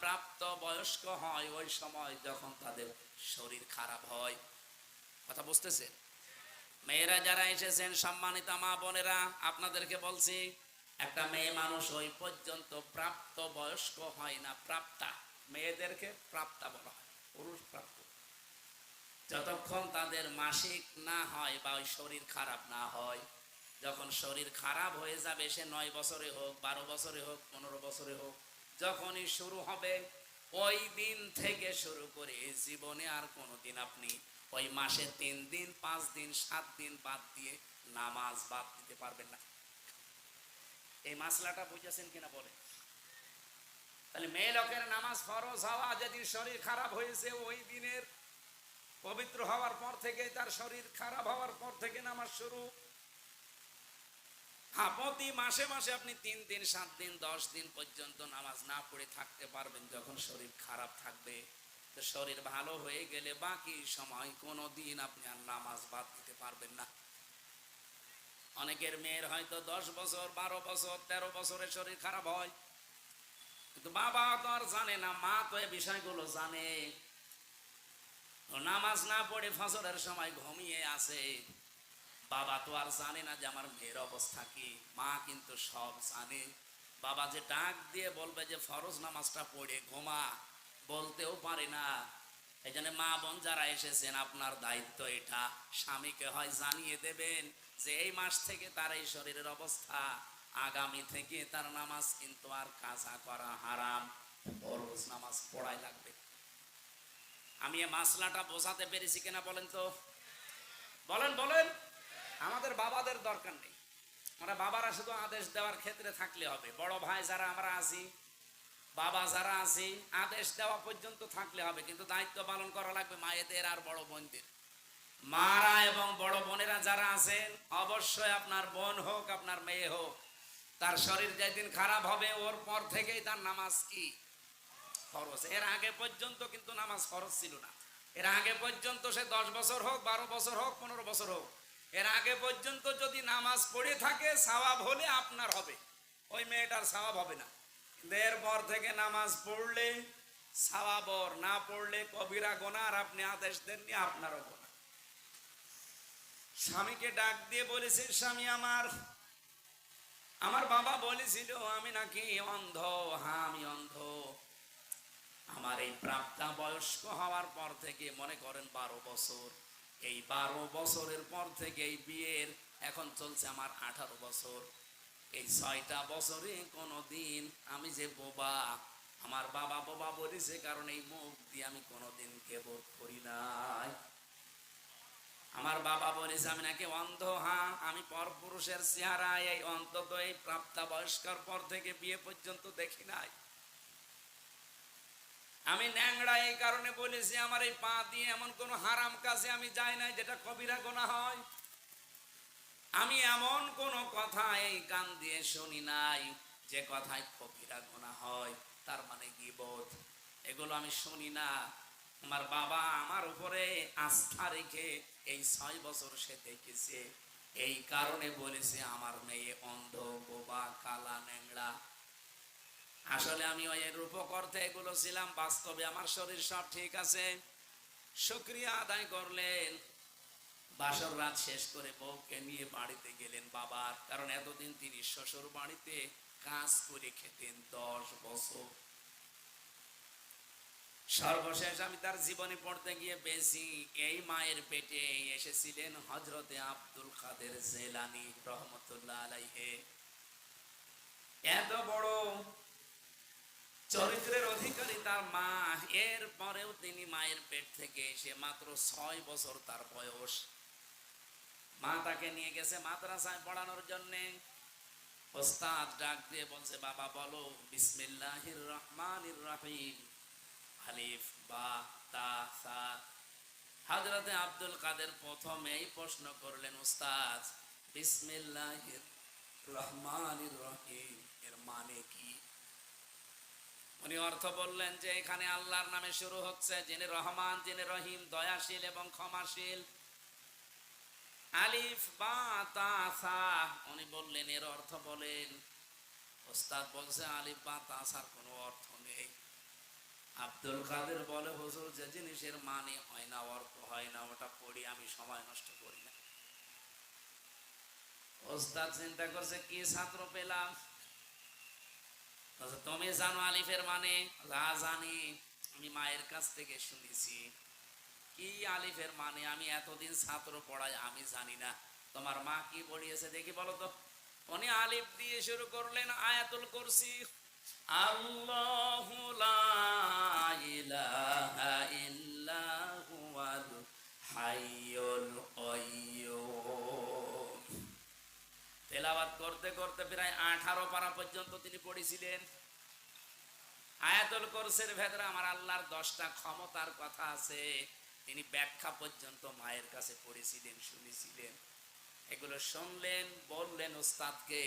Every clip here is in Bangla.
প্রাপ্ত বয়স্ক হয়, ওই সময় যখন তাদের শরীর খারাপ হয়। কথা বুঝতেছেন মেয়েরা যারা এসেছেন, সম্মানিত মা বোনেরা, আপনাদেরকে বলছি, একটা মেয়ে মানুষ ওই পর্যন্ত প্রাপ্ত বয়স্ক হয় না, প্রাপ্তা। মেয়েদেরকে প্রাপ্তা বলা হয়, পুরুষ প্রাপ্ত। যতক্ষণ তাদের মাসিক না হয় বা ওই শরীর খারাপ না হয়, যখন শরীর খারাপ হয়ে যাবে, সে নয় বছরে হোক, বারো বছরে হোক, পনেরো বছরে হোক যখনই শুরু হবে, ওই দিন থেকে শুরু করে জীবনে আর কোনোদিন আপনি ওই মাসে তিন দিন, পাঁচ দিন, সাত দিন বাদ দিয়ে নামাজ বাদ দিতে পারবেন না। এই মাসলাটা বুঝেছেন কিনা বলে? তাহলে মেয়ে লোকের নামাজ ফরজ হওয়া যেদিন শরীর খারাপ হয়েছে, ওই দিনের পবিত্র হওয়ার পর থেকে তার শরীর খারাপ হওয়ার পর থেকে নামাজ শুরু। হ্যাঁ প্রতি মাসে মাসে আপনি তিন দিন, সাত দিন, দশ দিন পর্যন্ত নামাজ না পড়ে থাকতে পারবেন যখন শরীর খারাপ থাকবে। তো শরীর ভালো হয়ে গেলে বাকি সময় কোনো দিন আপনি আর নামাজ বাদ দিতে পারবেন না। অনেকের মেয়ের হয়তো দশ বছর, বারো বছর, তেরো বছরের শরীর খারাপ হয়। কিন্তু বাবা তো আর জানে না, মা তো এই বিষয়গুলো জানে। নামাজ না পড়ে ফসলের সময় ঘুমিয়ে আসে বাবা তো আর জানে না যে আমার মেয়ের অবস্থা কি, মা কিন্তু সব জানে। বাবা যে ডাক দিয়ে বলবে যে ফরজ নামাজটা পড়ে ঘুমা, বলতেও পারে না। এই জন্য মা বোন যারা এসেছেন, আপনার দায়িত্ব এটা। স্বামীকে হয় জানিয়ে দেবেন যে এই মাস থেকে তার এই শরীরের অবস্থা, আগামী থেকে তার নামাজ কিন্তু আর কাজা করা হারাম। ফরজ নামাজ পড়াই লাগবে। আমি এই মাসলাটা বোঝাতে পেরেছি কিনা বলেন তো? বলেন বলেন। আমাদের বাবাদের দরকার নেই। আমরা বাবারা শুধু আদেশ দেওয়ার ক্ষেত্রে থাকলে হবে। বড় ভাই যারা আমরা আছি, বাবা যারা আছি, আদেশ দেওয়া পর্যন্ত থাকলে হবে। কিন্তু দায়িত্ব পালন করা লাগবে মায়েদের আর বড় বোনদের। মারা এবং বড় বোনেরা যারা আছেন, অবশ্যই আপনার বোন হোক, আপনার মেয়ে হোক, তার শরীর যেদিন খারাপ হবে, ওর পর থেকেই তার নামাজ কি? ফরজ। এর আগে পর্যন্ত কিন্তু নামাজ ফরজ ছিল না। এর আগে পর্যন্ত সে দশ বছর হোক, বারো বছর হোক, পনেরো বছর হোক এর আগে পর্যন্ত যদি নামাজ পড়ে থাকে সওয়াব হলে আপনার হবে। ওই মেয়েটার সওয়াব হবে না। কিন্তু এরপর থেকে নামাজ পড়লে সওয়াবর না পড়লে কবিরা গোনা আর আপনি আদেশ দেননি, আপনারও গোনা। স্বামীকে ডাক দিয়ে বলেছে, স্বামী আমার আমার বাবা বলেছিল, আমি নাকি অন্ধ হ্যাঁ আমি অন্ধ। আমার এই প্রাপ্তা বয়স্ক হওয়ার পর থেকে মনে করেন বারো বছর। এই বারো বছরের পর থেকে এই বিয়ের এখন চলছে আমার আঠারো বছর। এই ছয়টা বছরে কোনো দিন আমি যে বোবা, আমার বাবা বোবা বলেছে, কারণ এই মুখ দিয়ে আমি কোনোদিন কেবল করি নাই। আমার বাবা বলেছে, আমি নাকি অন্ধ হ্যাঁ আমি পরপুরুষের চেহারা এই অন্তত এই প্রাপ্তা বয়স্কর পর থেকে বিয়ে পর্যন্ত দেখি নাই। আমি ন্যাংড়া এই কারণে বলেছি, আমার এই পা দিয়ে এমন কোন হারাম কাজে আমি যাই নাই যেটা কবিরা গোনা হয়। আমি এমন কোন কথা এই কান দিয়ে শুনি নাই যে কথায় কবিরা গোনা হয়, তার মানে গিবত এগুলো আমি শুনি না। আমার বাবা আমার উপরে আস্থা রেখে এই ছয় বছর সে দেখেছে। এই কারণে বলেছে, আমার মেয়ে অন্ধ, বোবা, কালা, ন্যাংড়া আসলে আমি ওই রূপকর্তে এগুলো ছিলাম, বাস্তবে আমার শরীর সব ঠিক আছে। শুক্রিয়া আদায় করলেন। বাসর রাত শেষ করে বউকে নিয়ে বাড়িতে গেলেন বাবার কারণ এতদিন তিনি শ্বশুর বাড়িতে কাজ করে খেতেন দশ বছর। সর্বশেষ আমি তার জীবনে পড়তে গিয়ে বেশি এই মায়ের পেটে এসেছিলেন হজরতে আব্দুল কাদের জেলানি রহমতুল্লাহ আলাইহে। এত বড় চরিত্রের অধিকারী তার মা। এর পরেও তিনি মায়ের পেট থেকে এসে মাত্র ছয় বছর তার বয়স। মা তাকে নিয়ে গেছে মাদ্রাসায় পড়ানোর জন্য। ওস্তাদ ডাক দিয়ে বলছে, বাবা, বলো, বিসমিল্লাহির রহমানির রহিম। আলিফ, বা, তা, সা। হযরতে আব্দুল কাদের প্রথম এই প্রশ্ন করলেন উস্তাদ বিসমিল্লাহির রহমানির রহিম, এর মানে কি? উনি অর্থ বললেন যে এখানে আল্লাহর নামে শুরু হচ্ছে, যিনি রহমান, যিনি রহিম, দয়াশীল এবং ক্ষমাশীল। আলিফ, বা, তা, সা। উনি বললেন, এর অর্থ বলেন, ওস্তাদ বলছে, আলিফ, বা তাসার কোনো অর্থ নেই। আব্দুল কাদের বলে, হুজুর, যে জিনিসের মানে হয় না, অর্থ হয় না, ওটা পড়ি, আমি সময় নষ্ট করি না। ওস্তাদ চিন্তা করছে, কি ছাত্র পেলাম? তুমি জানো আলিফের মানে? জানি, আমি মায়ের কাছ থেকে শুনেছি। কি আলিফের মানে? আমি এতদিন ছাত্র পড়াই আমি জানি না। তোমার মা কি পড়িয়েছে দেখি বলো তো। উনি আলিফ দিয়ে শুরু করলেন আয়াতুল কুরসি। আল্লাহু লা ইলাহা ইল্লা হুয়াল হাইয়ুল কাইয়্যুম তেলাওয়াত করতে করতে প্রায় আঠারো পারা পর্যন্ত তিনি পড়েছিলেন। আয়াতুল কোরসের ভেতরে আমার আল্লাহর দশটা ক্ষমতার কথা আছে। তিনি ব্যাখ্যা পর্যন্ত মায়ের কাছে পড়েছিলেন, শুনেছিলেন। এগুলো শুনলেন, বললেন ওস্তাদকে।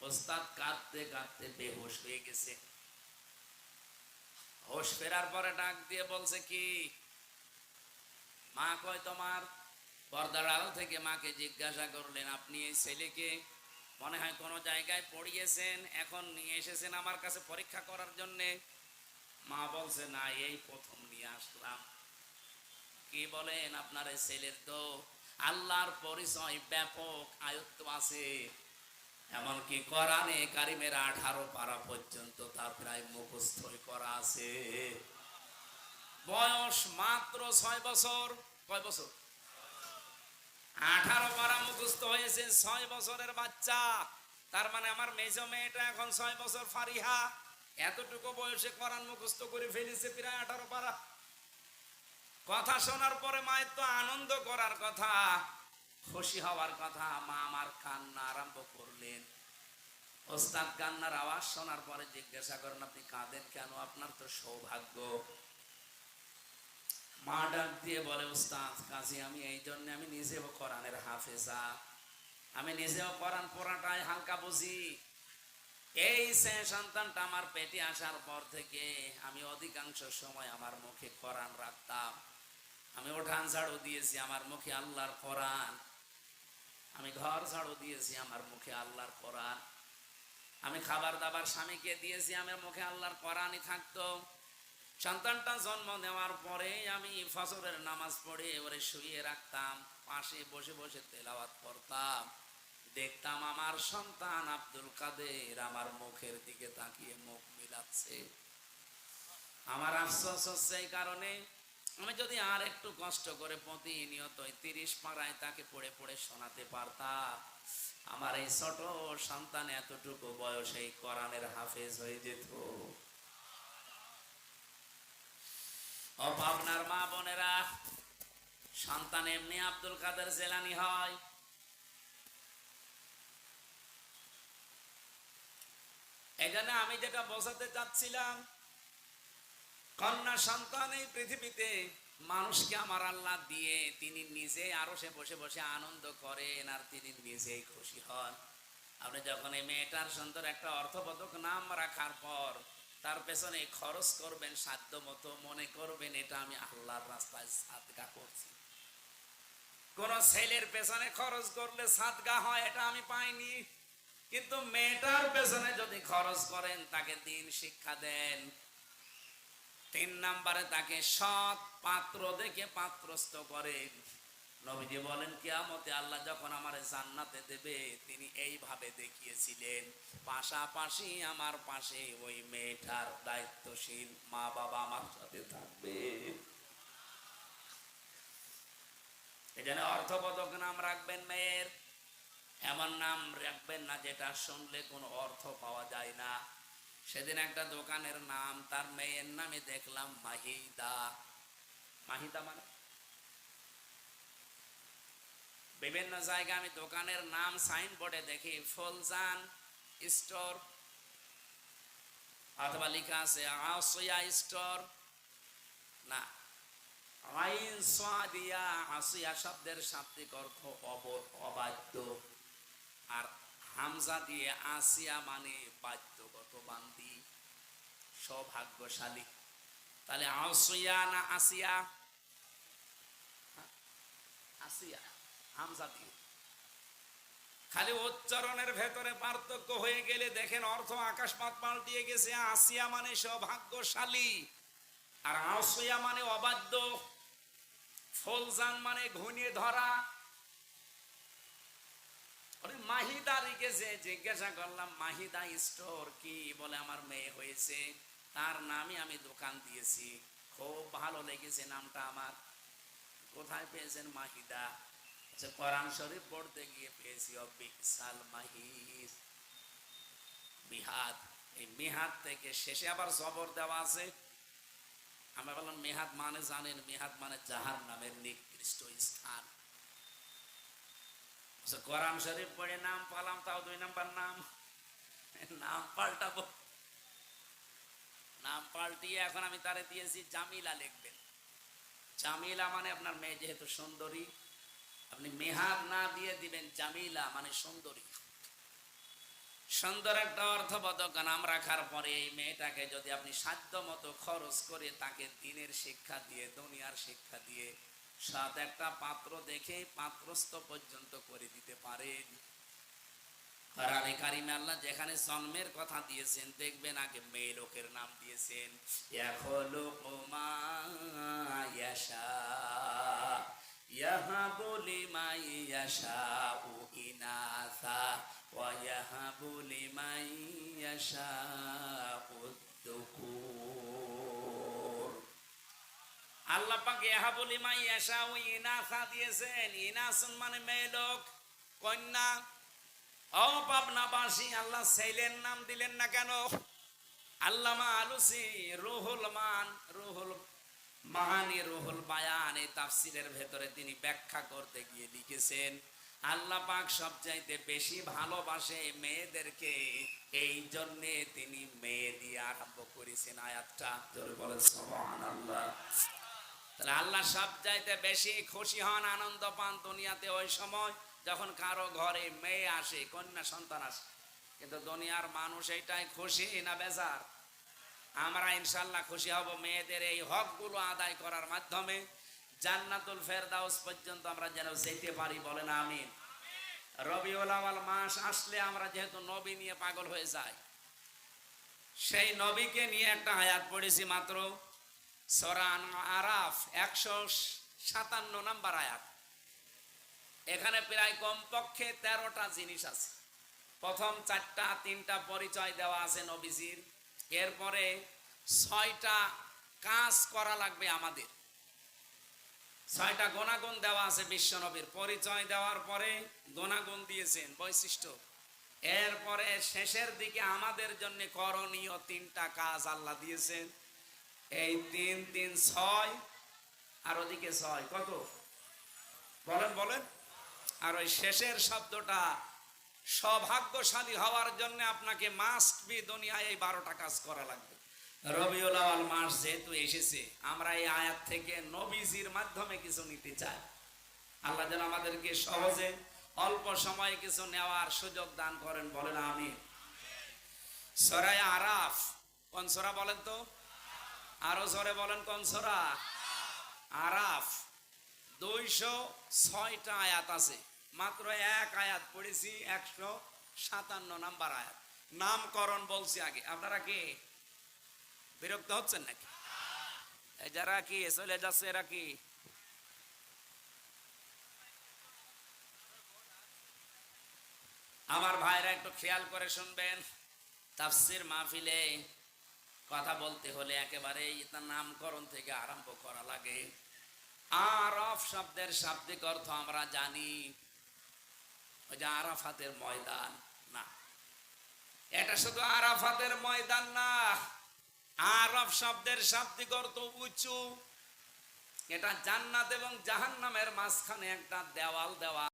ওস্তাদ কাঁদতে কাঁদতে বেহোশ হয়ে গেছে। হোশ ফেরার পরে ডাক দিয়ে বলছে কি, মা কয় তোমার পর্দার আড়াল থেকে মাকে জিজ্ঞাসা করলেন, আপনি এই ছেলেকে মনে হয় কোনো জায়গায় পড়িয়েছেন? এখন নিয়ে এসেছেন আমার কাছে পরীক্ষা করার জন্যে? মা বলছে, না, এই প্রথম নিয়ে আসলাম। কি বলেন আপনার ছেলের তো? আল্লাহর পরিচয় ব্যাপক আয়ত্ত আছে। এমনকি কোরআনে কারিমের আঠারো পারা পর্যন্ত তার প্রায় মুখস্থ করা আছে। বয়স মাত্র ছয় বছর। কয় বছর? আঠারো পারা মুখস্থ হয়েছে ছয় বছরের বাচ্চা। তার মানে আমার মেজ মেয়েটা এখন ছয় বছর ফারিহা। এতটুকু বয়সে কোরআন মুখস্থ করে ফেলেছে প্রায় আঠারো পারা কথা শোনার পরে মায়ের তো আনন্দ করার কথা, খুশি হওয়ার কথা। মা আমার কান্না আরম্ভ করলেন। ওস্তাদ কান্নার আওয়াজ শোনার পরে জিজ্ঞাসা করেন, আপনি কাঁদেন কেন? আপনার তো সৌভাগ্য। মা ডাক দিয়ে বলে, উস্তাদ, কাজী, আমি এই আমি নিজেও হাফেজা। আমি নিজেও হালকা বুঝি। এই সে সন্তানটা আমার পেটে আসার পর থেকে আমি অধিকাংশ সময় আমার মুখে রাখতাম। আমি ওঠান ঝাড়ু দিয়েছি আমার মুখে আল্লাহর কোরআন। আমি ঘর ঝাড়ু দিয়েছি আমার মুখে আল্লাহর কোরআন। আমি খাবার দাবার স্বামীকে দিয়েছি আমার মুখে আল্লাহর কোরআনই থাকতো। সন্তানটা জন্ম নেওয়ার পরে আমি ফসরের নামাজ পড়ে ওরে শুয়ে রাখতাম, পাশে বসে বসে তেলাওয়াত করতাম। দেখতাম আমার সন্তান আব্দুল কাদের আমার মুখের দিকে তাকিয়ে মুখ মিলাচ্ছে। আমার আফসোস হচ্ছে এই কারণে আমি যদি আর একটু কষ্ট করে প্রতিনিয়ত তিরিশ পাড়ায় তাকে পড়ে পড়ে শোনাতে পারতাম। আমার এই ছোট সন্তান এতটুকু বয়সে এই কোরআনের হাফেজ হয়ে যেত। ও মা বোনেরা, সন্তান এমনি আব্দুল কাদের জেলানি হয়। এখানে আমি যেটা বোঝাতে চাচ্ছিলাম, কন্যা সন্তান এই পৃথিবীতে মানুষকে আমার আল্লাহ দিয়ে তিনি নিজে আরও সে বসে বসে আনন্দ করেন আর তিনি নিজেই খুশি হন। আপনি যখন এই মেয়েটার সুন্দর একটা অর্থবোধক নাম রাখার পর তার পেছনে খরচ করবেন সাধ্য মতো, মনে করবেন এটা আমি আল্লাহর রাস্তায় সাদগা করছি। কোন ছেলের পেছনে খরচ করলে সাদগা হয়, এটা আমি পাইনি। কিন্তু মেয়েটার পেছনে যদি খরচ করেন, তাকে দিন শিক্ষা দেন। তিন নাম্বারে তাকে সৎ পাত্র দেখে পাত্রস্থ করেন। নবীজি বলেন, কিয়ামতে আল্লাহ যখন আমার জান্নাতে দেবে, তিনি এইভাবে দেখিয়েছিলেন। পাশাপাশি আমার পাশে ওই মেয়েটার দায়িত্বশীল মা বাবা আমার সাথে থাকবে। এখানে অর্থবোধক নাম রাখবেন মেয়ের। এমন নাম রাখবেন না যেটা শুনলে কোনো অর্থ পাওয়া যায় না। সেদিন একটা দোকানের নাম, তার মেয়ের নামে দেখলাম মাহিদা। মাহিদা মানে? বিভিন্ন জায়গায় আমি দোকানের নাম সাইনবোর্ডে দেখি ফুলজান স্টোর অথবা লেখা আছে আসিয়া স্টোর। না আইন সাদিয়া। আসিয়া শব্দের শাব্দিক অর্থ অবাধ্য। আর হামজা দিয়ে আসিয়া মানে বাধ্যগত বান্দি সৌভাগ্যশালী। তাহলে আসিয়া না আসিয়া হ্যাঁ, আসিয়া হামজা দিয়ে। খালি উচ্চারণের ভেতরে পার্থক্য হয়ে গেলে দেখেন অর্থ আকাশপাত পাল্টিয়ে গেছে, আসিয়া মানে সৌভাগ্যশালী, আর আউসিয়া মানে অবাধ্য। ফলজান মানে ঘুনিয়ে ধরা। ওরে মাহিদা লিখেছে জিজ্ঞাসা করলাম, মাহিদা স্টোর কি বলে আমার মেয়ে হয়েছে, তার নামে আমি দোকান দিয়েছি। খুব ভালো লেগেছে নামটা আমার। কোথায় পেয়েছেন মাহিদা? কোরআন শরীফ পড়তে গিয়ে পেয়েছি মাহিদ, এই মেহাদ থেকে শেষে আবার জবর দেওয়া আছে। বললাম, মেহাদ মানে জানেন, মেহাদ মানে জাহার নামের নিকৃষ্ট স্থান। শরীফ পড়ে নাম পালাম, তাও দুই নাম্বার নাম। নাম পাল্টাবো। নাম পাল্টিয়ে এখন আমি তারে দিয়েছি জামিলা লিখবেন। জামিলা মানে আপনার মেয়ে যেহেতু সুন্দরী আপনি মেহাদ না দিয়ে দিবেন জামিলা মানে সুন্দরী। সুন্দর একটা অর্থবোধক নাম রাখার পরে এই মেয়েটাকে যদি আপনি সাধ্য মতো খরচ করে তাকে দিনের শিক্ষা দিয়ে, দুনিয়ার শিক্ষা দিয়ে সাত একটা পাত্র দেখে পাত্রস্থ পর্যন্ত করে দিতে পারেন। আল্লাহ যেখানে জন্মের কথা দিয়েছেন, দেখবেন আগে মেয়ে লোকের নাম দিয়েছেন। ইয়াখলুকু মা লিমান ইয়াশাউ ইনাসা ওয়া ইয়াহাবু লিমান ইয়াশাউ যুকুর আল্লাহ পাক ইয়াহাবু লিমান ইয়াশাউ ইনাসা দিয়েছেন। ইনাসুন মানে মেয়ে লোক, কন্যা। ও পাবনাবাসী, আল্লাহ ছেলের নাম দিলেন না কেন? আল্লামা আলুসি রুহুল মান, রুহুল মাহানি রুহুল বায়ান, এই তাফসিরের ভেতরে তিনি ব্যাখ্যা করতে গিয়ে লিখেছেন, আল্লাহ পাক সবচাইতে বেশি ভালোবাসে মেয়েদেরকে, এই জন্যে তিনি মেয়ে দিয়ে আরম্ভ করেছেন আয়াতটা। জোরে বলেন, সুবহানাল্লাহ। তাহলে আল্লাহ সব চাইতে বেশি খুশি হন, আনন্দ পান দুনিয়াতে ওই সময় যখন কারও ঘরে মেয়ে আসে, কন্যা সন্তান আসে। কিন্তু দুনিয়ার মানুষ এইটাই খুশি না বেজার? আমরা ইনশাল্লাহ খুশি হব মেয়েদের এই হকগুলো আদায় করার মাধ্যমে। জান্নাতুল ফেরদাউস পর্যন্ত আমরা যেন যেতে পারি বলেন আমিন। রবিউল আওয়াল মাস আসলে আমরা যেহেতু নবী নিয়ে পাগল হয়ে যাই, সেই নবীকে নিয়ে একটা আয়াত পড়েছি মাত্র। সরান আরাফ একশো সাতান্ন নাম্বার আয়াত। এখানে প্রায় কমপক্ষে তেরোটা জিনিস আছে। প্রথম চারটা, তিনটা পরিচয় দেওয়া আছে নবীজির। এরপরে ছয়টা কাজ করা লাগবে আমাদের। ছয়টা গুণাগুণ দেওয়া আছে বিশ্বনবীর। পরিচয় দেওয়ার পরে গুণাগুণ দিয়েছেন, বৈশিষ্ট্য। এরপরে শেষের দিকে আমাদের জন্য করণীয় তিনটা কাজ আল্লাহ দিয়েছেন। এই তিন তিন, ছয়, আর ওদিকে ছয়, কত? বলেন বলেন। আর ওই শেষের শব্দটা সৌভাগ্যশালী হওয়ার জন্য আপনাকে মাস্ট বি দুনিয়ায় এই বারোটা কাজ করা লাগবে। রবিউল আওয়াল মাস যেহেতু এসেছে, আমরা এই আয়াত থেকে নবীজির মাধ্যমে কিছু নিতে চাই। আল্লাহ যেন আমাদেরকে সহজে অল্প সময়ে কিছু নেওয়ার সুযোগ দান করেন, বলেন আমি সরাই আরাফ, কোন সরা বলেন তো? আরও সরে বলেন কোন সরা? আরাফ, দুইশো ছয়টা আয়াত আছে। মাত্র এক আয়াত পড়েছি, একশো সাতান্ন নাম্বার আয়াত। নামকরণ বলছি আগে। আপনারা কি? বিরক্ত হচ্ছেন নাকি? যারা কি, চলে যাচ্ছে এরা কি? আমার ভাইরা একটু খেয়াল করে শুনবেন। তাফসির মাহফিলে কথা বলতে হলে একেবারে তার নামকরণ থেকে আরম্ভ করা লাগে। আরফ শব্দের শাব্দিক অর্থ আমরা জানি ওই যে আরাফাতের ময়দান, না। এটা শুধু আরাফাতের ময়দান না আরফ শব্দের শাব্দিক অর্থ উঁচু। এটা জান্নাত এবং জাহান্নামের মাঝখানে একটা দেওয়াল দেওয়া